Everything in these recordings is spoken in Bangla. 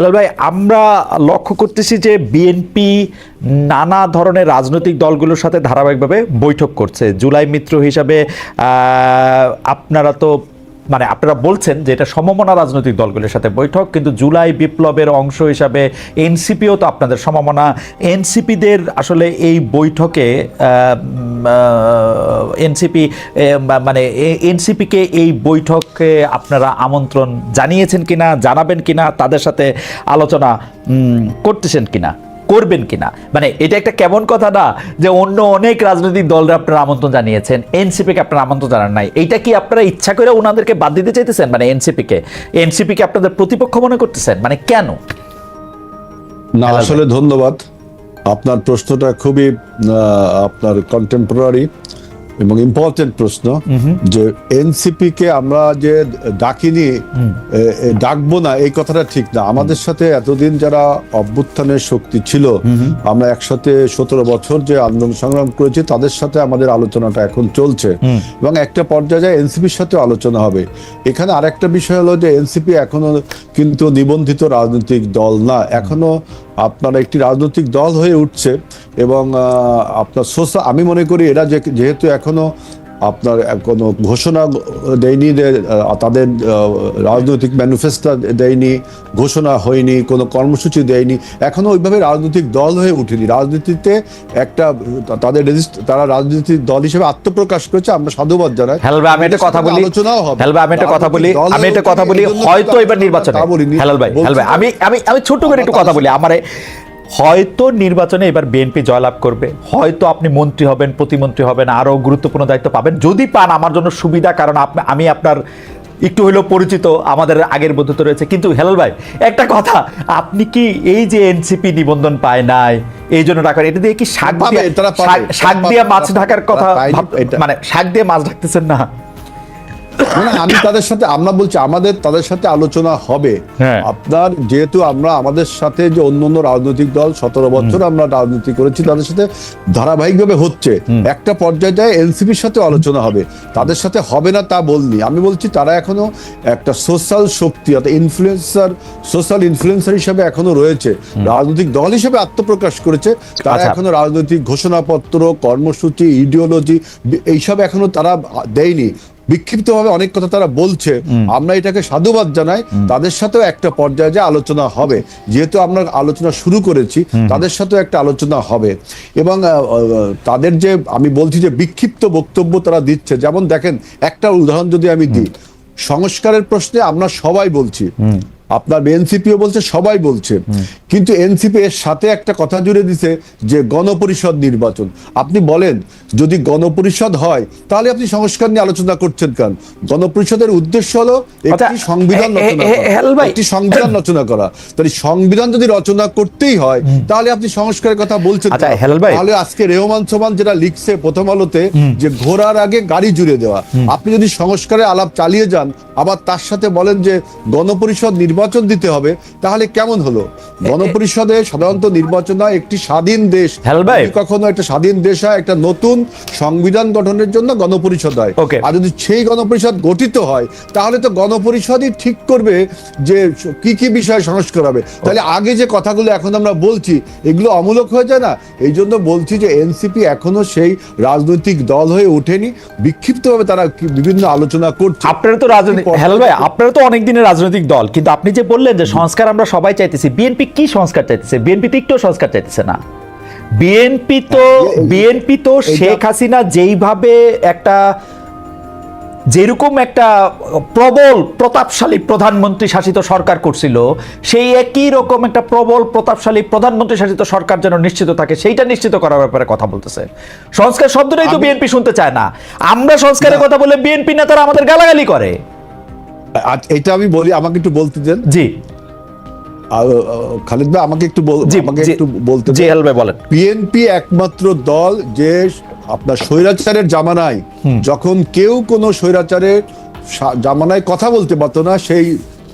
হ্যালো ভাই, আমরা লক্ষ্য করতেছি যে বিএনপি নানা ধরনের রাজনৈতিক দলগুলোর সাথে ধারাবাহিকভাবে বৈঠক করছে। জুলাই মিত্র হিসাবে আপনারা তো মানে আপনারা বলছেন যে এটা সমমনা রাজনৈতিক দলগুলোর সাথে বৈঠক, কিন্তু জুলাই বিপ্লবের অংশ হিসাবে এনসিপিও তো আপনাদের সমমনা। এনসিপিদের আসলে এই বৈঠকে এনসিপি মানে এনসিপিকে এই বৈঠকে আপনারা আমন্ত্রণ জানিয়েছেন কিনা, জানাবেন কিনা, তাদের সাথে আলোচনা করতেছেন কিনা? করবেন কিনা? মানে এটা একটা কেমন কথা না যে অন্য অনেক রাজনৈতিক দলরা আপনারা আমন্ত্রণ জানিয়েছেন এনসিপিকে আপনারা আমন্ত্রণ জানান নাই। এটা কি আপনারা ইচ্ছা করে ওনাদেরকে বাদ দিতে চাইতেছেন? মানে এনসিপিকে এনসিপিকে আপনাদের প্রতিপক্ষ মনে করতেছেন? মানে কেন? না, আসলে ধন্যবাদ। আপনার প্রশ্নটা খুবই আপনার কন্টেম্পোরারি এবং ইম্পর্টেন্ট প্রশ্ন যে এনসিপি কে আমরা যে ডাকিনি ডাকবো না এই কথাটা ঠিক না। আমাদের সাথে এতদিন যারা অভ্যুত্থানের শক্তি ছিল আমরা একসাথে সতেরো বছর যে আন্দোলন সংগ্রাম করেছি তাদের সাথে আমাদের আলোচনাটা এখন চলছে। এবং একটা পর্যায়ে এনসিপির সাথে আলোচনা হবে। এখানে আরেকটা বিষয় হলো যে এনসিপি এখনও কিন্তু নিবন্ধিত রাজনৈতিক দল না। এখনও আপনার একটি রাজনৈতিক দল হয়ে উঠছে এবং আপনার সোশ্যাল আমি মনে করি এরা যেহেতু এখনও আপনার কোনো ঘোষণা দেয়নি তাদের রাজনৈতিক ম্যানিফেস্টো দেয়নি ঘোষণা হয়নি কোনো কর্মসূচি দেয়নি এখনও ওইভাবে রাজনৈতিক দল হয়ে উঠেনি। রাজনীতিতে একটা তাদের তারা রাজনৈতিক দল হিসেবে আত্মপ্রকাশ করেছে আমরা সাধুবাদ জানাই। ভাই আমি একটা কথা বলি। আলোচনাও হবে। ভাই আমি একটা কথা বলি। আমি একটা কথা বলি। হয়তো এবার নির্বাচনে। হেলাল ভাই হেলাল ভাই আমি আমি আমি ছোট্ট করে একটু কথা বলি। আমার হয়তো নির্বাচনে এবার বিএনপি জয়লাভ করবে হয়তো আপনি মন্ত্রী হবেন প্রতিমন্ত্রী হবেন আরও গুরুত্বপূর্ণ দায়িত্ব পাবেন। যদি পান আমার জন্য সুবিধা কারণ আপনি আমি আপনার একটু হলেও পরিচিত আমাদের আগের বন্ধুত্ব রয়েছে। কিন্তু হেলাল ভাই একটা কথা আপনি কি এই যে এনসিপি নিবন্ধন পায় নাই এই জন্য টাকা এটা দিয়ে কি শাক দিয়ে শাক- দিয়ে মাছ ঢাকার কথা মানে শাক দিয়ে মাছ ঢাকতেছেন না? আমি তাদের সাথে আমরা বলছি আমাদের তাদের সাথে আলোচনা হবে। হ্যাঁ। আপনার যেহেতু আমরা আমাদের সাথে যে অন্য অন্য রাজনৈতিক দল সতেরো বছর আমরা রাজনীতি করেছি তাদের সাথে ধারাবাহিকভাবে হচ্ছে। একটা পর্যায়ে এনসিপির সাথে আলোচনা হবে। তাদের সাথে হবে না তা বলনি। আমি বলছি তারা এখনও একটা সোশ্যাল শক্তি অর্থাৎ ইনফ্লুয়েন্সার সোশ্যাল ইনফ্লুয়েন্সার হিসেবে এখনও রয়েছে। রাজনৈতিক দল হিসেবে আত্মপ্রকাশ করেছে। তারা আচ্ছা। এখনও রাজনৈতিক ঘোষণাপত্র কর্মসূচি ইডিওলজি এইসব এখনও তারা দেয়নি। বিক্ষিপ্তভাবে অনেক কথা তারা বলছে। আমরা এটাকে সাধুবাদ জানাই। তাদের সাথেও একটা পর্যায়ে যে আলোচনা হবে যেহেতু আমরা আলোচনা শুরু করেছি তাদের সাথেও একটা আলোচনা হবে। এবং তাদের যে আমি বলছি যে বিক্ষিপ্ত বক্তব্য তারা দিচ্ছে যেমন দেখেন একটা উদাহরণ যদি আমি দিই। সংস্কারের প্রশ্নে আমরা সবাই বলছি। আপনার এনসিপিও বলছে সবাই বলছে। কিন্তু এনসিপি এর সাথে একটা কথা জুড়ে দিছে যে গণপরিষদ নির্বাচন। আপনি বলেন যদি গণপরিষদ হয় তাহলে আপনি সংস্কার নিয়ে আলোচনা করছেন কেন? গণপরিষদের উদ্দেশ্য হলো একটি আচ্ছা, সংবিধান রচনা। একটি সংবিধান রচনা করা। তাহলে সংবিধান যদি রচনা করতেই হয় তাহলে আপনি সংস্কারের কথা বলছেন আচ্ছা। তাহলে আজকে রেহমান সোমান যেটা লিখছে প্রথম আলোতে যে ঘোড়ার আগে গাড়ি জুড়ে দেওয়া। আপনি যদি সংস্কারের আলাপ চালিয়ে যান আবার তার সাথে বলেন যে গণপরিষদ নির্বাচন দিতে হবে তাহলে কেমন হলো? গণপরিষদে সাধারণত নির্বাচন হয় একটি স্বাধীন দেশ। কখনো একটা স্বাধীন দেশ হয় একটা নতুন সংবিধান গঠনের জন্য গণপরিষদ হয়. আর যদি সেই গণপরিষদ গঠিত হয় তাহলে তো গণপরিষদই ঠিক করবে যে কি কি বিষয়ে সংস্কার হবে। তাহলে আগে যে কথাগুলো এখন আমরা বলছি এগুলো অমূলক হয়ে যায় না? এই জন্য বলছি যে এনসিপি এখনও সেই রাজনৈতিক দল হয়ে ওঠেনি। বিক্ষিপ্তভাবে তারা বিভিন্ন আলোচনা করছে। আপনারা তো রাজনৈতিক হেলাল ভাই আপনারা তো অনেক দিনের রাজনৈতিক দল কিন্তু আপনি যে বললেন যে সংস্কার আমরা সবাই চাইতেছি বিএনপি কি সংস্কার চাইতেছে? বিএনপি তো একটু সংস্কার চাইতেছে না। বিএনপি তো বিএনপি তো শেখ হাসিনা যেইভাবে একটা যেরকম একটা প্রবল প্রতাপশালী প্রধানমন্ত্রী শাসিত সরকার করছিল সেই একই রকম একটা প্রবল প্রতাপশালী প্রধানমন্ত্রী শাসিত সরকার যেন নিশ্চিত থাকে সেইটা নিশ্চিত করার ব্যাপারে কথা বলতেছে। সংস্কার শব্দটাই তো বিএনপি শুনতে চায় না। আমরা সংস্কারের কথা বলে বিএনপি নেতারা আমাদের গালাগালি করে। এটা আমি বলি আমাকে একটু বলতে দেন। জি। খালিদ ভাই আমাকে একটু আমাকে একটু বলতে জি দেন। ভাই বলেন। বিএনপি একমাত্র দল যে আপনার স্বৈরাচারের জামানায় যখন কেউ কোনো স্বৈরাচারের জামানায় কথা বলতে পারতো না সেই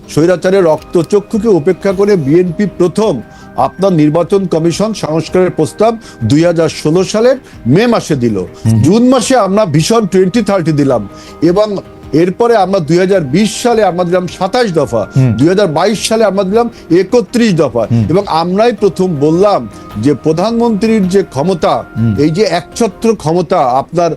স্বৈরাচারের রক্তচক্ষুকে উপেক্ষা করে বিএনপি প্রথম আপনার নির্বাচন কমিশন সংস্কারের প্রস্তাব দুই হাজার ষোলো সালের মে মাসে দিল। জুন মাসে আমরা ভীষণ টোয়েন্টি থার্টি দিলাম এবং এরপরে আমরা দুই হাজার বিশ সালে আমরা দিলাম সাতাশ দফা দুই হাজার বাইশ সালে আমরা দিলাম একত্রিশ দফা এবং আমরাই প্রথম বললাম যে প্রধানমন্ত্রীর যে ক্ষমতা এই যে একছত্র ক্ষমতা আপনার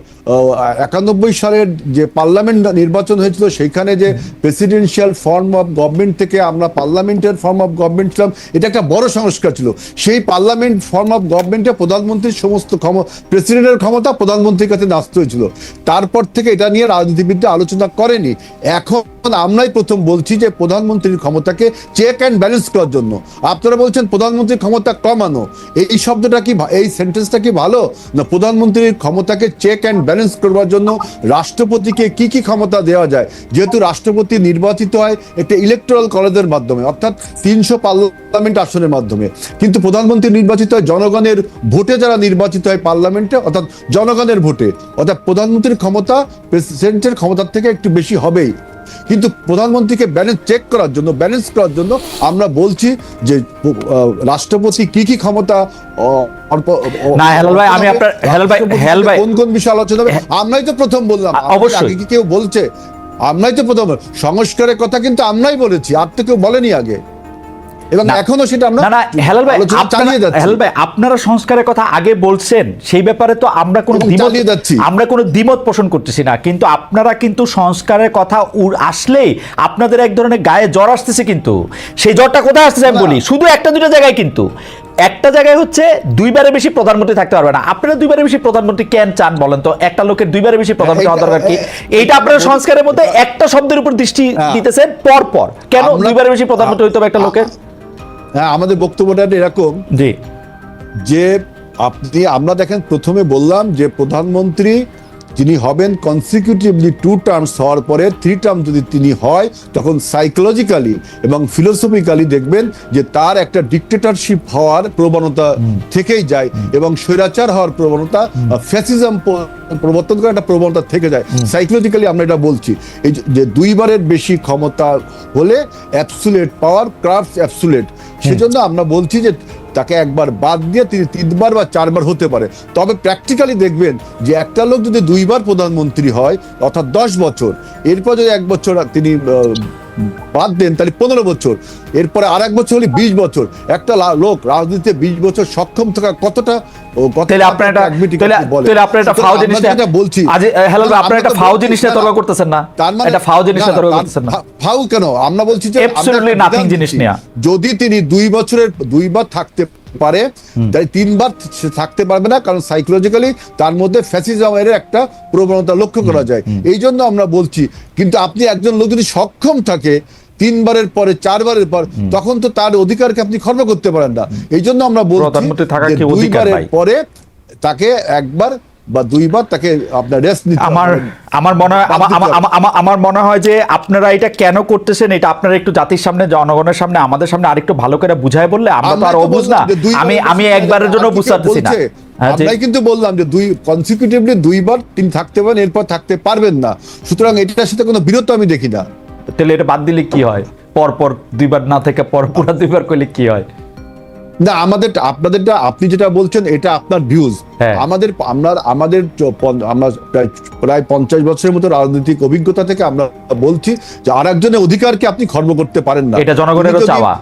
একানব্বই সালের যে পার্লামেন্ট নির্বাচন হয়েছিল সেখানে যে প্রেসিডেন্সিয়াল ফর্ম অফ গভর্নমেন্ট থেকে আমরা পার্লামেন্টের ফর্ম অফ গভর্নমেন্ট ছিলাম, এটা একটা বড় সংস্কার ছিল। সেই পার্লামেন্ট ফর্ম অফ গভর্নমেন্টে প্রধানমন্ত্রীর সমস্ত ক্ষমতা প্রেসিডেন্টের ক্ষমতা প্রধানমন্ত্রীর কাছে ন্যস্ত হয়েছিল। তারপর থেকে এটা নিয়ে রাজনীতিবিদরা আলোচনা করেনি। এখন আমরাই প্রথম বলছি যে প্রধানমন্ত্রীর ক্ষমতাকে চেক অ্যান্ড ব্যালেন্স করার জন্য। আপনারা বলছেন প্রধানমন্ত্রীর ক্ষমতা কমানো। এই শব্দটা কি এই সেন্টেন্সটা কি ভালো? না, প্রধানমন্ত্রীর ক্ষমতাকে চেক অ্যান্ড ব্যালেন্স করবার জন্য রাষ্ট্রপতিকে কি কি ক্ষমতা দেওয়া যায়? যেহেতু রাষ্ট্রপতি নির্বাচিত হয় একটা ইলেকট্রাল কলেজের মাধ্যমে, অর্থাৎ তিনশো পার্লামেন্ট আসনের মাধ্যমে। কিন্তু প্রধানমন্ত্রী নির্বাচিত হয় জনগণের ভোটে, যারা নির্বাচিত হয় পার্লামেন্টে অর্থাৎ জনগণের ভোটে। অর্থাৎ প্রধানমন্ত্রীর ক্ষমতা প্রেসিডেন্টের ক্ষমতার থেকে একটু বেশি হবেই। কিন্তু প্রধানমন্ত্রীকে ব্যালেন্স চেক করার জন্য ব্যালেন্স করার জন্য আমরা বলছি যে রাষ্ট্রপতি কি কি ক্ষমতা আহ, না, হেলাল ভাই, আমি আপনার- হেলাল ভাই- হেলাল ভাই- কোন কোন বিষয়ে আলোচনা হবে? আমরাই তো প্রথম বললাম। অবশ্যই। আগে কি কেউ বলছে? আমরাই তো প্রথম সংস্কারের কথা কিন্তু আমরাই বলেছি আর তো কেউ বলেনি আগে। এবং এখনও সেটা আমরা না হেলাল ভাই আপনারা হেলাল ভাই আপনারা সংস্কারের কথা আগে বলছেন সেই ব্যাপারে তো আমরা কোনো আমরা কোনো দ্বিমত পোষণ করতেছি না কিন্তু আপনারা কিন্তু সংস্কারের কথা আসলেই আপনাদের এক ধরনের গায়ে জ্বর আসতেছে কিন্তু। সেই জ্বরটা কোথায় আসতেছে আমি বলি শুধু একটা দুটো জায়গায় কিন্তু। একটা জায়গায় হচ্ছে দুইবারে বেশি প্রধানমন্ত্রী থাকতে পারবে না। আপনারা দুইবারে বেশি প্রধানমন্ত্রী কেন চান বলেন তো? একটা লোকের দুইবারে বেশি প্রধানমন্ত্রী হওয়া দরকার কি? এইটা আপনারা সংস্কারের মধ্যে একটা শব্দের উপর দৃষ্টি হ্যাঁ। দিতেছেন পর পর কেন দুইবারে বেশি প্রধানমন্ত্রী হইতে হবে একটা লোকের? হ্যাঁ আমাদের বক্তব্যটা এরকম। জি। যে আপনি আমরা দেখেন প্রথমে বললাম যে প্রধানমন্ত্রী যিনি হবেন কনসিকিউটিভলি টু টার্মস হওয়ার পরে থ্রি টার্ম যদি তিনি হয় তখন সাইকোলজিক্যালি এবং ফিলোসফিক্যালি দেখবেন যে তার একটা ডিক্টেটরশিপ হওয়ার প্রবণতা থেকেই যায় এবং স্বৈরাচার হওয়ার প্রবণতা ফ্যাসিজম প্রবর্তন করার একটা প্রবণতা থেকে যায়। সাইকোলজিক্যালি আমরা এটা বলছি। এই যে- দুইবারের বেশি ক্ষমতা হলে অ্যাবসুলেট পাওয়ার ক্রাফটস অ্যাবসুলেট সেজন্য আমরা বলছি যে তাকে একবার বাদ দিয়ে তিনি তিনবার বা চারবার হতে পারে। তবে প্র্যাকটিক্যালি দেখবেন যে একটা লোক যদি দুইবার প্রধানমন্ত্রী হয়, অর্থাৎ দশ বছর, এরপর যদি এক বছর তিনি বাদ দেন তাহলে পনেরো বছর। এরপরে আর এক বছর হলে বিশ বছর। একটা লোক রাজনীতিতে বিশ বছর সক্ষম থাকা কতটা। যদি তিনি দুই বছরের দুইবার থাকতে পারে তাই তিনবার থাকতে পারবে না কারণ সাইকোলজিক্যালি তার মধ্যে ফ্যাসিজমের একটা প্রবণতা লক্ষ্য করা যায়। এই জন্য আমরা বলছি কিন্তু আপনি একজন লোক যদি সক্ষম থাকে তিনবারের পরে চারবারের পর তখন তো তার অধিকারকে আপনি খর্ব করতে পারেন না। এই জন্য আমরা বলছি দুইবারের পরে তাকে একবার বা দুইবার তাকে আপনার রেস্ট নিতে আমার আমার মনে হয় আমার- মনে হয় যে আপনারা এটা কেন করতেছেন? এটা আপনারা একটু জাতির সামনে জনগণের সামনে আমাদের সামনে আরেকটু ভালো করে বুঝায় বললে আমরা তো আর অবুঝ না। আমি আমি একবারের জন্য আর কি বুঝতে কেউ পারতেছি না? হ্যাঁ। আমরাই কিন্তু বললাম যে দুই কনসিকিউটিভলি দুইবার তিনি থাকতে পারেন এরপর থাকতে পারবেন না। সুতরাং এটার সাথে কোনো বিরত আমি দেখি না। তাহলে এটা বাদ দিলে কি হয়? পর পর দুইবার না থেকে পর পুরা দুইবার করলে কি হয়? না আমাদের আপনাদেরটা আপনি যেটা বলছেন এটা আপনার ভিউজ। আমাদের আমরা আমাদের আমরা প্রায় পঞ্চাশ বছরের মতো রাজনৈতিক অভিজ্ঞতা থেকে আমরা বলছি যে আর একজনের অধিকারকে আপনি খর্ব করতে পারেন না এটা জনগণেরও চাওয়া।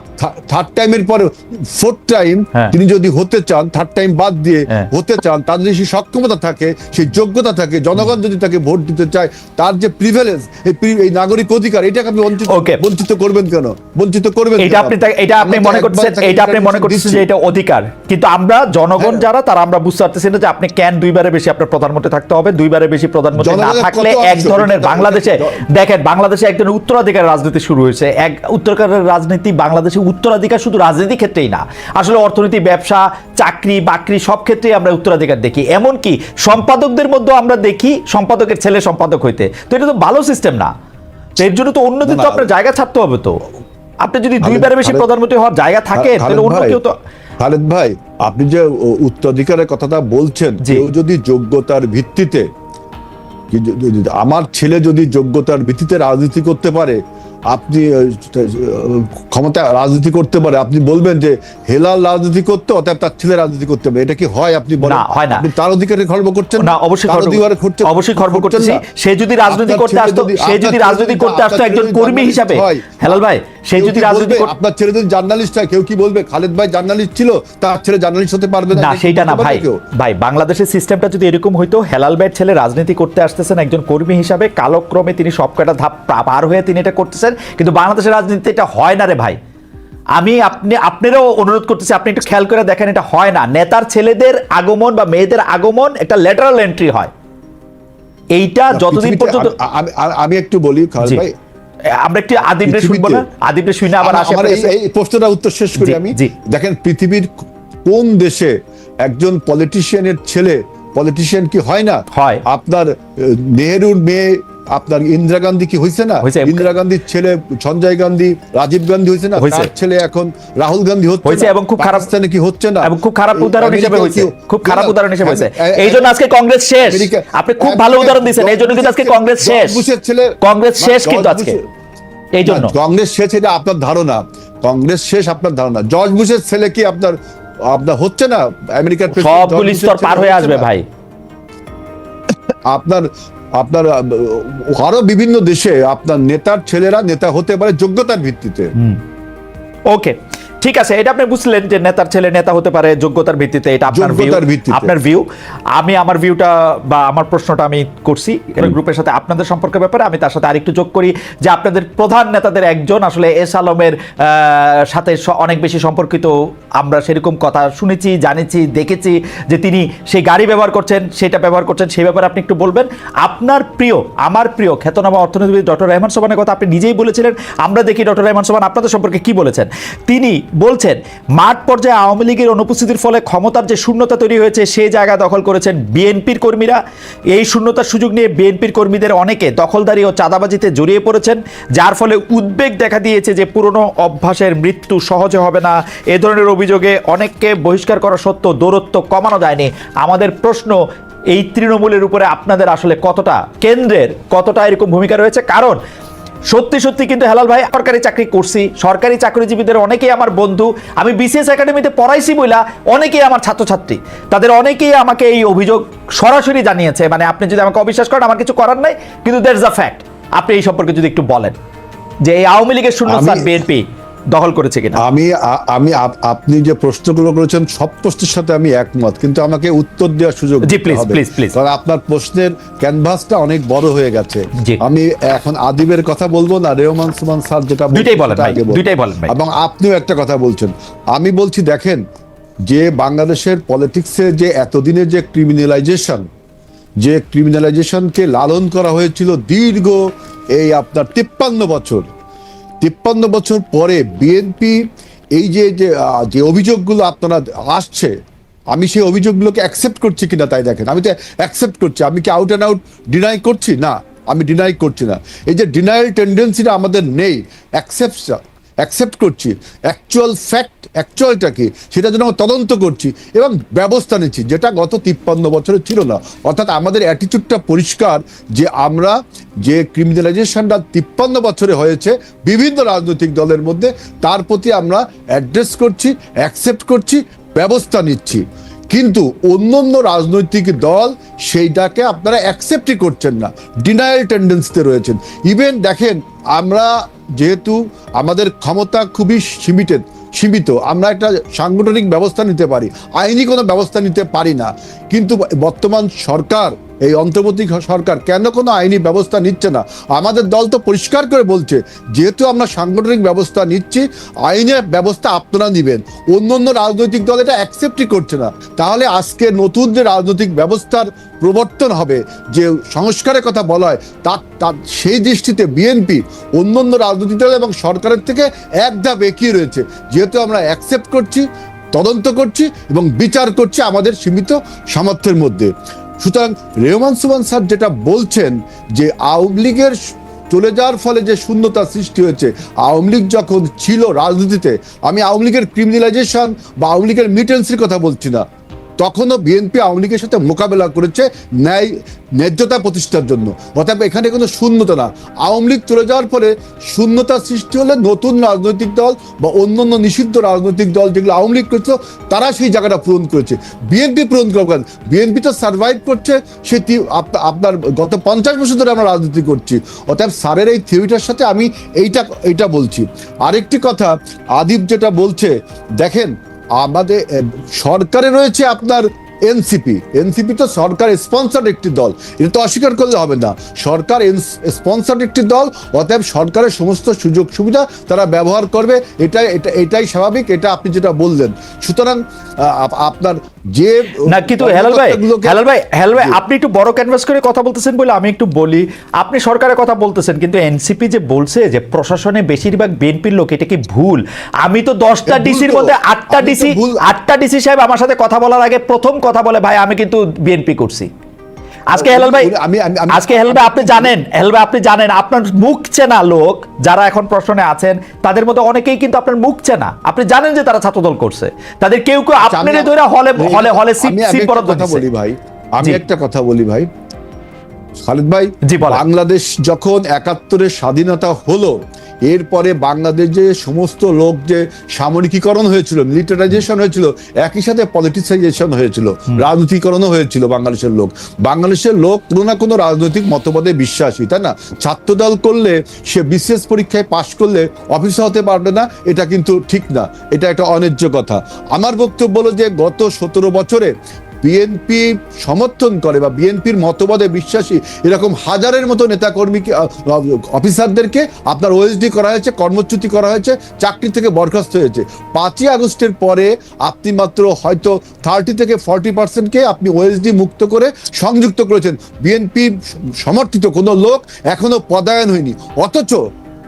থার্ড টাইমের পরে ফোর্থ টাইম হ্যাঁ। তিনি যদি হতে চান থার্ড টাইম বাদ দিয়ে হ্যাঁ। হতে চান তার যদি সেই সক্ষমতা থাকে সেই যোগ্যতা থাকে জনগণ যদি তাকে ভোট দিতে চায় তার যে প্রিভিলেজ এই নাগরিক অধিকার এটাকে আপনি বঞ্চিত বঞ্চিত করবেন কেন বঞ্চিত করবেন এটা আপনি এটা আপনি মনে করতেছেন এটা আপনি মনে করতেছেন যে এটা অধিকার কিন্তু আমরা জনগণ হ্যাঁ। যারা তারা আমরা বুঝতে পারতেছি না যে আপনি কেন দুইবারে বেশি আপনার প্রধানমন্ত্রী থাকতে হবে? দুইবারে বেশি প্রধানমন্ত্রী না থাকলে এক ধরনের বাংলাদেশে দেখেন বাংলাদেশে এক ধরনের উত্তরাধিকার রাজনীতি শুরু হয়েছে। এক উত্তরাধিকার রাজনীতি বাংলাদেশে উত্তরাধিকার শুধু রাজনীতি ক্ষেত্রেই না আসলে অর্থনীতি ব্যবসা চাকরি বাকরি সব ক্ষেত্রেই আমরা উত্তরাধিকার দেখি। এমনকি সম্পাদকদের মধ্যে আমরা দেখি সম্পাদকের ছেলে সম্পাদক হইতে। তো এটা তো ভালো সিস্টেম না। এর জন্য তো অন্যদের না, তো আপনার জায়গা ছাড়তে হবে তো। আপনি যদি দুইবারে বেশি প্রধানমন্ত্রী হওয়ার জায়গা থাকে তাহলে অন্য কেউ তো খালেদ ভাই আপনি যে উত্তরাধিকারের কথাটা বলছেন। কেউ যদি যোগ্যতার ভিত্তিতে আমার ছেলে যদি যোগ্যতার ভিত্তিতে রাজনীতি করতে পারে আপনি ক্ষমতা রাজনীতি করতে পারে আপনি বলবেন যে হেলাল রাজনীতি করতে অতএব তার ছেলে রাজনীতি করতে হবে। এটা কি হয় আপনি বলেন? হয় না। তার অধিকারে খর্ব করছেন? না অবশ্যই অধিকারে অবশ্যই খর্ব করতেছি সে যদি রাজনীতি করতে আসতো সে যদি রাজনীতি করতে আসতো একজন কর্মী হিসাবে। হেলাল ভাই সে যদি রাজনীতি আপনার ছেলে যদি জার্নালিস্ট হয় কেউ কি বলবে? খালেদ ভাই জার্নালিস্ট ছিল তার ছেলে জার্নালিস্ট হতে পারবে না। সেইটা না ভাই। কেউ? ভাই বাংলাদেশের সিস্টেমটা যদি এরকম হইতো হেলাল ভাইয়ের ছেলে রাজনীতি করতে আসতেছেন একজন কর্মী হিসাবে কালক্রমে তিনি সবকটা ধাপ পার হয়ে তিনি এটা করতেছেন। কিন্তু বাংলাদেশের রাজনীতিতে এটা হয় না রে ভাই। আমি আপনি আপনারও অনুরোধ করতেছি আপনি একটু খেয়াল করে দেখেন এটা হয় না। নেতার ছেলেদের আগমন বা মেয়েদের আগমন একটা লেটারাল এন্ট্রি হয়। এইটা যতদিন পর্যন্ত আমি- একটু বলি ভাই। আমরা একটু আদিবরে শুনব না? আদিবরে শুনে আবার আসে আমার এই প্রশ্নটা উত্তর শেষ করি আমি। দেখেন পৃথিবীর কোন দেশে একজন পলিটিশিয়ানের ছেলে পলিটিশিয়ান কি হয় না? হয়। আপনার নেহেরুর মেয়ে আপনার ইন্দিরা গান্ধী কি হয়েছে না? ইন্দিরা গান্ধীর ছেলে সঞ্জয় গান্ধী রাজীব গান্ধী হয়েছে না? তার ছেলে এখন রাহুল গান্ধী হচ্ছে হয়েছে এবং খুব খারাপ- পাকিস্তানে কি হচ্ছে না? এবং খুব খারাপ উদাহরণ হিসেবে হয়েছে খুব খারাপ উদাহরণ হিসেবে হয়েছে এই জন্য আজকে কংগ্রেস শেষ। আপনি খুব ভালো উদাহরণ দিচ্ছেন এই জন্য কিন্তু আজকে কংগ্রেস শেষ। ছেলে কংগ্রেস শেষ কিন্তু আজকে। এই জন্য। কংগ্রেস শেষ এটা আপনার ধারণা। কংগ্রেস শেষ আপনার ধারণা। জর্জ বুশের ছেলে কি আপনার আপনার হচ্ছে না? আমেরিকার সবগুলি বুশের স্তর পার হয়ে আসবে ভাই। আপনার আপনার আরও বিভিন্ন দেশে আপনার নেতার ছেলেরা নেতা হতে পারে যোগ্যতার ভিত্তিতে। ওকে ঠিক আছে এটা আপনি বুঝলেন যে নেতার ছেলে নেতা হতে পারে যোগ্যতার ভিত্তিতে এটা আপনার ভিউ আপনার ভিউ আমি আমার ভিউটা বা আমার প্রশ্নটা আমি করছি গ্রুপের সাথে আপনাদের সম্পর্কের ব্যাপারে। আমি তার সাথে আরেকটু যোগ করি যে আপনাদের প্রধান নেতাদের একজন আসলে এস আলমের সাথে অনেক বেশি সম্পর্কিত। আমরা সেরকম কথা শুনেছি জানেছি দেখেছি যে তিনি সেই গাড়ি ব্যবহার করছেন সেটা ব্যবহার করছেন সেই ব্যাপারে আপনি একটু বলবেন। আপনার প্রিয় আমার প্রিয় খ্যাতনামা অর্থনীতিবিদ ডক্টর রহমান সোবানের কথা আপনি নিজেই বলেছিলেন। আমরা দেখি ডক্টর রহমান সোবান আপনাদের সম্পর্কে কি বলেছেন? তিনি বলছেন, মাঠ পর্যায়ে আওয়ামী লীগের অনুপস্থিতির ফলে ক্ষমতার যে শূন্যতা তৈরি হয়েছে সেই জায়গা দখল করেছেন বিএনপির কর্মীরা। এই শূন্যতার সুযোগ নিয়ে বিএনপির কর্মীদের অনেকে দখলদারি ও চাঁদাবাজিতে জড়িয়ে পড়েছেন, যার ফলে উদ্বেগ দেখা দিয়েছে যে পুরনো অভ্যাসের মৃত্যু সহজে হবে না। এ ধরনের অভিযোগে অনেককে বহিষ্কার করা সত্ত্বেও দূরত্ব কমানো যায়নি। আমাদের প্রশ্ন, এই তৃণমূলের উপরে আপনাদের আসলে কতটা, কেন্দ্রের কতটা এরকম ভূমিকা রয়েছে? কারণ সত্যি সত্যি কিন্তু হেলাল ভাই সরকারি চাকরি করছি সরকারি চাকরিজীবীদের অনেকেই আমার বন্ধু আমি বিসিএস একাডেমিতে পড়াইছি বইলা অনেকেই আমার ছাত্রছাত্রী। তাদের অনেকেই আমাকে এই অভিযোগ সরাসরি জানিয়েছে মানে আপনি যদি আমাকে অবিশ্বাস করেন আমার কিছু করার নাই কিন্তু দ্যাটস আ ফ্যাক্ট আপনি এই সম্পর্কে যদি একটু বলেন যে এই আওয়ামী লীগের শূন্যস্থান আমি- বিএনপি দখল করেছে কিনা আমি আমি আপ- আপনি যে প্রশ্নগুলো করেছেন সব প্রশ্নের সাথে আমি একমত কিন্তু আমাকে উত্তর দেওয়ার সুযোগ জি, হবে। please, please. কারণ আপনার প্রশ্নের ক্যানভাসটা অনেক বড় হয়ে গেছে আমি এখন আদিবের কথা বলব না রেহমান সুমান স্যার যেটা দুইটাই বলেন ভাই, দুইটাই বলেন ভাই। এবং আপনিও একটা কথা বলছেন আমি বলছি দেখেন যে বাংলাদেশের পলিটিক্সের যে এতদিনের যে ক্রিমিনালাইজেশন যে ক্রিমিনালাইজেশনকে লালন করা হয়েছিল দীর্ঘ এই আপনার তিপ্পান্ন বছর তিপ্পান্ন বছর পরে বিএনপি এই যে যে অভিযোগগুলো আপনারা আসছে, আমি সেই অভিযোগগুলোকে অ্যাকসেপ্ট করছি কিনা তাই দেখেন। আমি তো অ্যাকসেপ্ট করছি। আমি কি আউট অ্যান্ড আউট ডিনাই করছি? না, আমি ডিনাই করছি না। এই যে ডিনাইল টেন্ডেন্সিটা আমাদের নেই অ্যাকসেপ্টটা অ্যাকসেপ্ট করছি অ্যাকচুয়াল ফ্যাক্ট অ্যাকচুয়ালটা কি সেটা জন্য আমরা তদন্ত করছি এবং ব্যবস্থা নিচ্ছি, যেটা গত তিপ্পান্ন বছরে ছিল না। অর্থাৎ আমাদের অ্যাটিচিউডটা পরিষ্কার যে আমরা যে ক্রিমিনালাইজেশনটা তিপ্পান্ন বছরে হয়েছে, বিভিন্ন রাজনৈতিক দলের মধ্যে, তার প্রতি আমরা অ্যাড্রেস করছি অ্যাকসেপ্ট করছি, ব্যবস্থা নিচ্ছি। কিন্তু অন্য রাজনৈতিক দল সেইটাকে আপনারা অ্যাকসেপ্টই করছেন না ডিনায়াল টেন্ডেন্সিতে রয়েছেন। ইভেন দেখেন, আমরা যেহেতু আমাদের ক্ষমতা খুবই সীমিতেড সীমিত। আমরা একটা সাংগঠনিক ব্যবস্থা নিতে পারি, আইনি কোনো ব্যবস্থা নিতে পারি না। কিন্তু বর্তমান সরকার, এই অন্তর্বর্তী সরকার কেন কোনো আইনি ব্যবস্থা নিচ্ছে না? আমাদের দল তো পরিষ্কার করে বলছে, যেহেতু আমরা সাংগঠনিক ব্যবস্থা নিচ্ছি আইনের ব্যবস্থা আপনারা নেবেন। অন্য অন্য রাজনৈতিক দল এটা অ্যাকসেপ্টই করছে না। তাহলে আজকে নতুন যে রাজনৈতিক ব্যবস্থার প্রবর্তন হবে, যে সংস্কারের কথা বলা হয়, তার তার, সেই দৃষ্টিতে বিএনপি অন্য অন্য রাজনৈতিক দল এবং সরকারের থেকে এক ধাপ এগিয়ে রয়েছে। যেহেতু আমরা অ্যাকসেপ্ট করছি, তদন্ত করছি এবং বিচার করছি আমাদের সীমিত সামর্থ্যের মধ্যে। সুতরাং রেহমান সুমান স্যার যেটা বলছেন, যে আওয়ামী লীগের চলে যাওয়ার ফলে যে শূন্যতা সৃষ্টি হয়েছে, আওয়ামী লীগ যখন ছিল রাজনীতিতে, আমি আওয়ামী লীগের ক্রিমিনালাইজেশন বা আওয়ামী লীগের মিটেন্সির কথা বলছি না। তখনও বিএনপি আওয়ামী লীগের সাথে মোকাবেলা করেছে ন্যায়, ন্যায্যতা প্রতিষ্ঠার জন্য। অর্থাৎ এখানে কোনো শূন্যতা না। আওয়ামী লীগ চলে যাওয়ার পরে শূন্যতা সৃষ্টি হলে নতুন রাজনৈতিক দল বা অন্যান্য নিষিদ্ধ রাজনৈতিক দল যেগুলো আওয়ামী লীগ করেছিল, তারা সেই জায়গাটা পূরণ করেছে। বিএনপি পূরণ করবেন বিএনপি তো সার্ভাইভ করছে, সে তি- আপ- আপনার গত পঞ্চাশ বছর ধরে আমরা রাজনীতি করছি। অর্থাৎ স্যারের এই থিওরিটার সাথে আমি এইটা এইটা বলছি। আরেকটি কথা, আদিব যেটা বলছে, দেখেন আমাদের সরকারে রয়েছে আপনার এনসিপি। এনসিপি তো সরকার স্পন্সার্ড একটি দল। এটা তো অস্বীকার করলে হবে না। সরকার স্পন্সার্ড একটি দল অতএব সরকারের সমস্ত সুযোগ সুবিধা তারা ব্যবহার করবে। এটাই এটা এটাই স্বাভাবিক এটা আপনি যেটা বললেন। সুতরাং আপনার যে না কিন্তু হেলাল ভাই হেলাল ভাই হেলাল ভাই আপনি একটু বড় ক্যানভাস করে কথা বলতেছেন বলে আমি একটু বলি। আপনি সরকারের কথা বলতেছেন কিন্তু এনসিপি যে বলছে যে প্রশাসনে বেশিরভাগ বিএনপির লোক এটা কি ভুল? আমি তো দশটা ডিসির। মধ্যে আটটা ডিসি আটটা ডিসি সাহেব আমার সাথে কথা বলার আগে প্রথম কথা বলে ভাই আমি কিন্তু বিএনপি করছি। আজকে হেলাল ভাই আমি- আজকে হেলাল ভাই আপনি জানেন হেলাল ভাই আপনি জানেন আপনার মুখ চেনা লোক যারা এখন প্রশ্নে আছেন তাদের মধ্যে অনেকেই কিন্তু আপনার মুখ চেনা। আপনি জানেন যে তারা ছাত্রদল করছে। তাদের কেউ কেউ আচ্ছা, আপনার আমি- ধরে হলে হলে হলে সিট সিট বরাদ্দ কথা বলি ভাই। আমি একটা কথা বলি ভাই। খালিদ ভাই বাংলাদেশ যখন একাত্তরের স্বাধীনতা হলো এরপরে বাংলাদেশ যে সমস্ত লোক যে সামরিকীকরণ হয়েছিল মিলিটারাইজেশন হয়েছিল একই সাথে পলিটিসাইজেশন হয়েছিল রাজনীতিকরণও হয়েছিল বাংলাদেশের লোক। বাংলাদেশের লোক কোনো না কোনো রাজনৈতিক মতবাদে বিশ্বাসী তাই না? ছাত্রদল করলে সে বিশেষ পরীক্ষায় পাশ করলে অফিসার হতে পারবে না এটা কিন্তু ঠিক না এটা একটা অন্যায্য কথা। আমার বক্তব্য হলো যে গত সতেরো বছরে বিএনপি সমর্থন করে বা বিএনপির মতবাদে বিশ্বাসী এরকম হাজারের মতো নেতাকর্মীকে অফিসারদেরকে আপনার ওএসডি করা হয়েছে, কর্মচ্যুতি করা হয়েছে, চাকরি থেকে বরখাস্ত হয়েছে। পাঁচই আগস্টের পরে আপনি মাত্র হয়তো থার্টি থেকে ফর্টি পার্সেন্টকে আপনি ওএসডি মুক্ত করে সংযুক্ত করেছেন। বিএনপি সমর্থিত কোনো লোক এখনও পদায়ন হয়নি। অথচ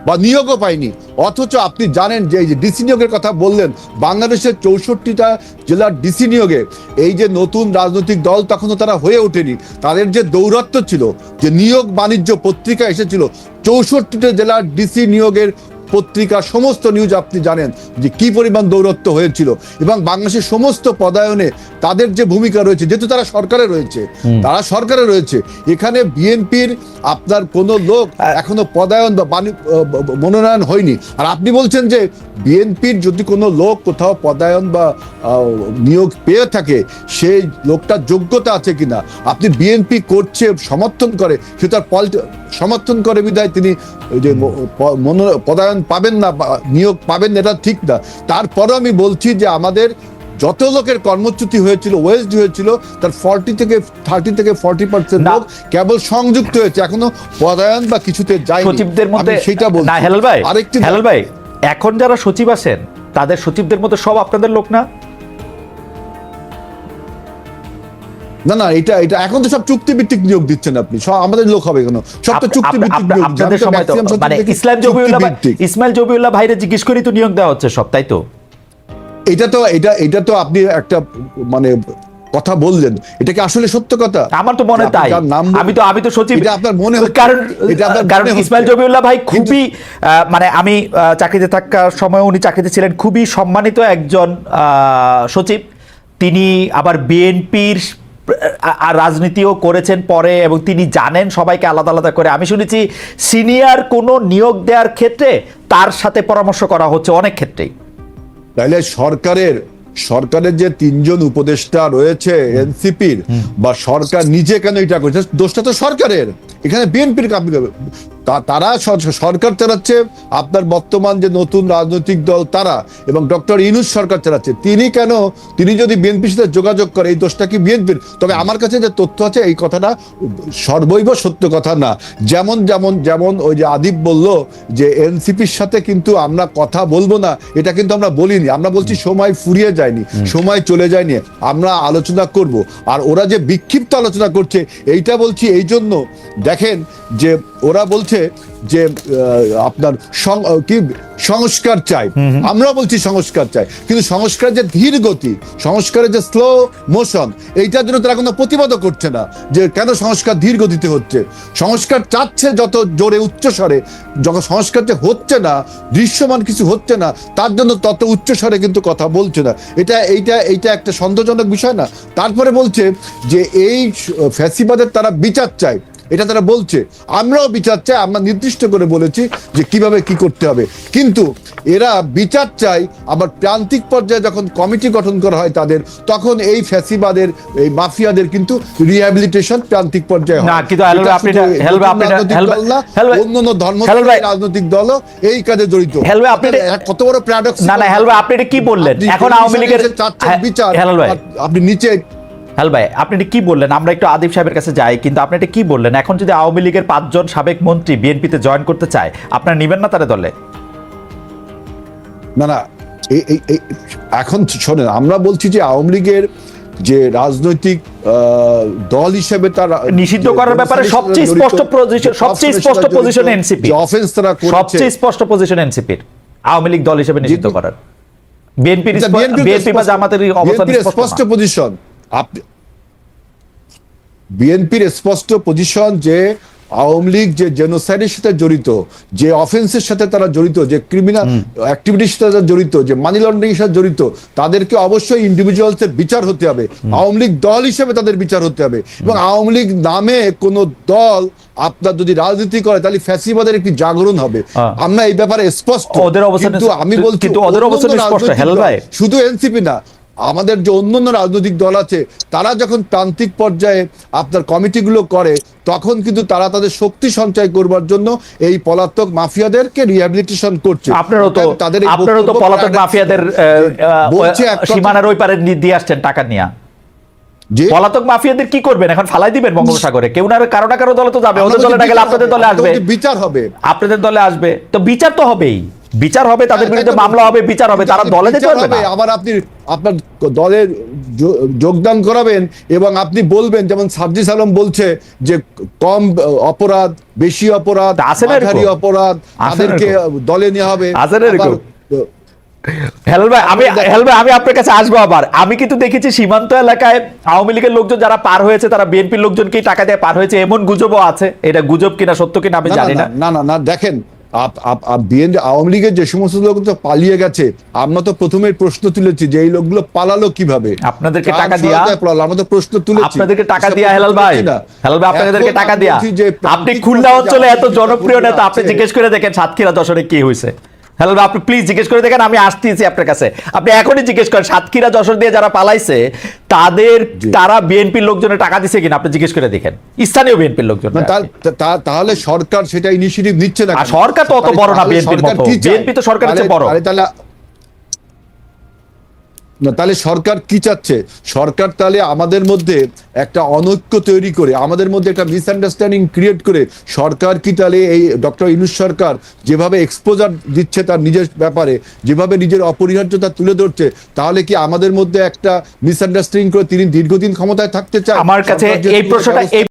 বা নিয়োগও পায়নি। অথচ আপনি জানেন যে এই যে ডিসি নিয়োগের কথা বললেন, বাংলাদেশের চৌষট্টিটা জেলার ডিসি নিয়োগে এই যে নতুন রাজনৈতিক দল তখনও তারা হয়ে ওঠেনি। তাদের যে দৌরত্ব ছিল, যে নিয়োগ বাণিজ্য পত্রিকা এসেছিল, চৌষট্টিটা জেলার ডিসি নিয়োগের পত্রিকা সমস্ত নিউজ আপনি জানেন যে কি পরিমাণ দৌরত্ব হয়েছিল। এবং বাংলাদেশের সমস্ত পদায়নে তাদের যে ভূমিকা রয়েছে যেহেতু তারা সরকারে রয়েছে তারা সরকারে রয়েছে এখানে বিএনপির আপনার কোনো লোক এখনও পদায়ন বা মনোনয়ন হয়নি। আর আপনি বলছেন যে বিএনপির যদি কোনো লোক কোথাও পদায়ন বা নিয়োগ পেয়ে থাকে সেই লোকটার যোগ্যতা আছে কিনা? আপনি বিএনপি করছে সমর্থন করে সে তার পলিটি সমর্থন করে বিধায় তিনি যে ম- প- পাবেন না নিয়োগ পাবেন এটা ঠিক না। তারপরে আমি বলছি যে আমাদের যত লোকের কর্মচ্যুতি হয়েছিল ওয়েস্ট হয়েছিল তার ফর্টি থেকে থার্টি থেকে ফর্টি পার্সেন্ট লোক কেবল সংযুক্ত হয়েছে এখনও পদায়ন বা কিছুতে যায়নি। সচিবদের মধ্যে সেটা বলছি। না হেলাল ভাই আরেকটি হেলাল ভাই এখন যারা সচিব আছেন তাদের সচিবদের মধ্যে সব আপনাদের লোক না? না না এটা এটা এখন তো সব চুক্তিভিত্তিক নিয়োগ দিচ্ছেন আপনি। সব আমাদের লোক হবে কেন সব তো চুক্তিভিত্তিক নিয়োগ আপনাদের সময় তো মানে ইসলাম জবিউল্লাহ ভাই- ইসমাইল জবিউল্লাহ ভাইরে জিজ্ঞেস করেই তো নিয়োগ দেওয়া হচ্ছে সব তাই তো? এটা তো এটা এটা তো আপনি একটা মানে কথা বললেন। এটা কি আসলে সত্য কথা? আমার তো মনে তাই। আমি তো আমি তো সচিব। এটা আপনার মনে। কারণ এটা আপনার কারণ ইসমাইল জবিউল্লাহ ভাই খুবই আহ, মানে আমি চাকরিতে থাকার সময় উনি চাকরিতে ছিলেন খুবই সম্মানিত একজন আহ, সচিব। তিনি আবার বিএনপির আর রাজনীতিও করেছেন পরে এবং তিনি জানেন সবাইকে আলাদা আলাদা করে। আমি শুনেছি সিনিয়র কোনো নিয়োগ দেওয়ার ক্ষেত্রে তার সাথে পরামর্শ করা হচ্ছে অনেক ক্ষেত্রেই। তাইলে সরকারের সরকারের যে তিনজন উপদেষ্টা রয়েছে এনসিপির বা সরকার নিজে কেন এটা করছে দোষটা তো সরকারের। এখানে বিএনপির তারা সরকার চালাচ্ছে আপনার বর্তমান যে নতুন রাজনৈতিক দল তারা এবং ডক্টর ইনুস সরকার চালাচ্ছে। তিনি কেন তিনি যদি বিএনপির সাথে যোগাযোগ করে এই দোষটা কি বিএনপির? তবে আমার কাছে যে তথ্য আছে এই কথাটা সর্বৈব সত্য কথা না। যেমন যেমন যেমন ওই যে আদিব বলল যে এনসিপির সাথে কিন্তু আমরা কথা বলব না এটা কিন্তু আমরা বলিনি। আমরা বলছি সময় ফুরিয়ে যায়নি সময় চলে যায়নি আমরা আলোচনা করব। আর ওরা যে বিক্ষিপ্ত আলোচনা করছে এইটা বলছি এই জন্য। দেখেন যে ওরা বলছে বলছে যে আপনার কি সংস্কার চাই। আমরা বলছি সংস্কার চাই। কিন্তু সংস্কার যে ধীর গতি সংস্কারের যে স্লো মোশন এইটার জন্য তারা কোনো প্রতিবাদও করছে না যে কেন সংস্কার ধীর গতিতে হচ্ছে। সংস্কার চাচ্ছে যত জোরে উচ্চস্বরে যখন সংস্কার যে হচ্ছে না দৃশ্যমান কিছু হচ্ছে না তার জন্য তত উচ্চস্বরে কিন্তু কথা বলছে না। এটা এইটা এইটা একটা সন্দেহজনক বিষয় না। তারপরে বলছে যে এই ফ্যাসিবাদের তারা বিচার চায়। এটা তারা বলছে। আমরাও বিচার চাই আমরা নির্দিষ্ট করে বলেছি যে কীভাবে কি করতে হবে। কিন্তু এরা বিচার চাই আবার প্রান্তিক পর্যায়ে যখন কমিটি গঠন করা হয় তাদের তখন এই ফ্যাসিবাদের এই মাফিয়াদের কিন্তু রিহ্যাবিলিটেশন প্রান্তিক পর্যায়ে হয়। অন্যান্য ধর্ম রাজনৈতিক দলও এই কাজে জড়িত। কত বড় প্যারাডক্স না না হেলবে আপনি এটা কি বললেন? এখন আওয়ামী লীগের হ্যাঁ, বিচার আপনি নিচে হেল ভাই আপনি এটা কি বললেন? আমরা একটু আদিব সাহেবের কাছে যাই কিন্তু আপনি এটা কি বললেন? এখন যদি আওয়ামী লীগের পাঁচজন সাবেক মন্ত্রী বিএনপিতে জয়েন করতে চায় আপনারা নিবেন না তারা দলে? না না এখন শোনেন আমরা বলছি যে আওয়ামী লীগের যে রাজনৈতিক দল হিসেবে তার নিষিদ্ধ করার ব্যাপারে সবচেয়ে স্পষ্ট পজিশন সবচেয়ে স্পষ্ট position NCP অফেন্স তারা করেছে সবচেয়ে স্পষ্ট পজিশন এনসিপির আওয়ামী লীগ দল হিসেবে নিষিদ্ধ করার। বিএনপির এটা BNP বিএনপি বা জামাতের অবস্থান স্পষ্ট পজিশন আপনি বিএনপির স্পষ্ট পজিশন যে আওয়ামী লীগ যে জেনোসাইডের সাথে জড়িত যে অফেন্সের সাথে তারা জড়িত যে ক্রিমিনাল অ্যাক্টিভিটির সাথে তারা জড়িত যে মানি লন্ডারিং এর সাথে জড়িত তাদেরকে অবশ্যই ইন্ডিভিজুয়ালস এর বিচার হতে হবে। আওয়ামী লীগ দল হিসেবে তাদের বিচার হতে হবে। এবং আওয়ামী লীগ নামে কোন দল আপনার যদি রাজনীতি করে তাহলে ফ্যাসিবাদের একটি জাগরণ হবে। আমরা এই ব্যাপারে স্পষ্ট। ওদের অবস্থান- কিন্তু আমি বলছি কিন্তু ওদের অবস্থান স্পষ্ট। শুধু এনসিপি না আমাদের যে অন্যান্য রাজনৈতিক দল আছে তারা যখন প্রান্তিক পর্যায়ে আপনার কমিটিগুলো করে তখন কিন্তু তারা তাদের শক্তি সঞ্চয় করবার জন্য এই পলাতক মাফিয়াদেরকে রিহ্যাবিলিটেশন করছে। আপনারও তো তাদের আপনারও তো পলাতক মাফিয়াদের সীমানার ওই পারে নি- দিয়ে আসছেন টাকা নিয়ে। যে পলাতক মাফিয়াদের কি করবেন? এখন ফালাই দিবেন বঙ্গোপসাগরে? কেউ না কারও না কারও দলে তো যাবে। ওদের দলে না গেলে আপনাদের দলে আসবে। বিচার হবে। আপনাদের দলে আসবে। তো বিচার তো হবেই। বিচার হবে তাদের হ্যাঁ, বিরুদ্ধে মামলা হবে বিচার হবে তারা দলে যেতে পারবে না। আবার আপনি আপনার দলে যোগদান করাবেন এবং আপনি বলবেন যেমন সার্জিস আলম বলছে যে কম অপরাধ বেশি অপরাধ? মাঝারি অপরাধ তাদেরকে দলে নেওয়া হবে হেলাল ভাই আমি দেখেন- হেলাল ভাই আমি আপনার কাছে আসব আবার। আমি কিন্তু দেখেছি সীমান্ত এলাকায় আওয়ামী লীগের লোকজন যারা পার হয়েছে তারা বিএনপির লোকজনকেই টাকা দিয়ে পার হয়েছে। এমন গুজবও আছে এটা গুজব কিনা সত্য কিনা আমি জানি না না না দেখেন BNP আওয়ামী লীগের যে সমস্ত লোক তো পালিয়ে গেছে আমরা তো প্রথমে প্রশ্ন তুলেছি যে এই লোকগুলো পালালো কীভাবে? আপনাদেরকে টাকা দিয়া-? আমরা তো প্রশ্ন তুলেছি। আপনাদেরকে টাকা দিয়া হেলাল ভাই? হেলাল ভাই আপনাদেরকে টাকা দিয়া। আপনি খুলনা অঞ্চলে এত জনপ্রিয় নেতা আপনি জিজ্ঞেস করে দেখেন সাতক্ষীরা দশরে কি হয়েছে। ভাই আপনি প্লিজ জিজ্ঞেস করে দেখেন আমি আসতেছি আপনার কাছে। আপনি এখনই জিজ্ঞেস করেন সাতক্ষীরা যশোর দিয়ে যারা পালাইছে তাদের তারা বিএনপির লোকজনের টাকা দিছে কিনা আপনি জিজ্ঞেস করে দেখেন। স্থানীয় বিএনপির লোকজন। তাহলে সরকার সেটা ইনিশিয়েটিভ নিচ্ছে না সরকার তো অত বড় না বিএনপির মতো। বিএনপি তো সরকারের চেয়ে বড়। তাহলে- তাহলে সরকার কি চাচ্ছে? সরকার তাহলে আমাদের মধ্যে একটা অনৈক্য তৈরি করে আমাদের মধ্যে একটা মিসআন্ডারস্ট্যান্ডিং ক্রিয়েট করে সরকার কি তাহলে এই ডক্টর ইনুস সরকার যেভাবে এক্সপোজার দিচ্ছে তার নিজের ব্যাপারে যেভাবে নিজের অপরিহার্যতা তুলে ধরছে তাহলে কি আমাদের মধ্যে একটা মিসআন্ডারস্ট্যান্ডিং করে তিনি দীর্ঘদিন ক্ষমতায় থাকতে চান আমার কাছে এই প্রশ্নটা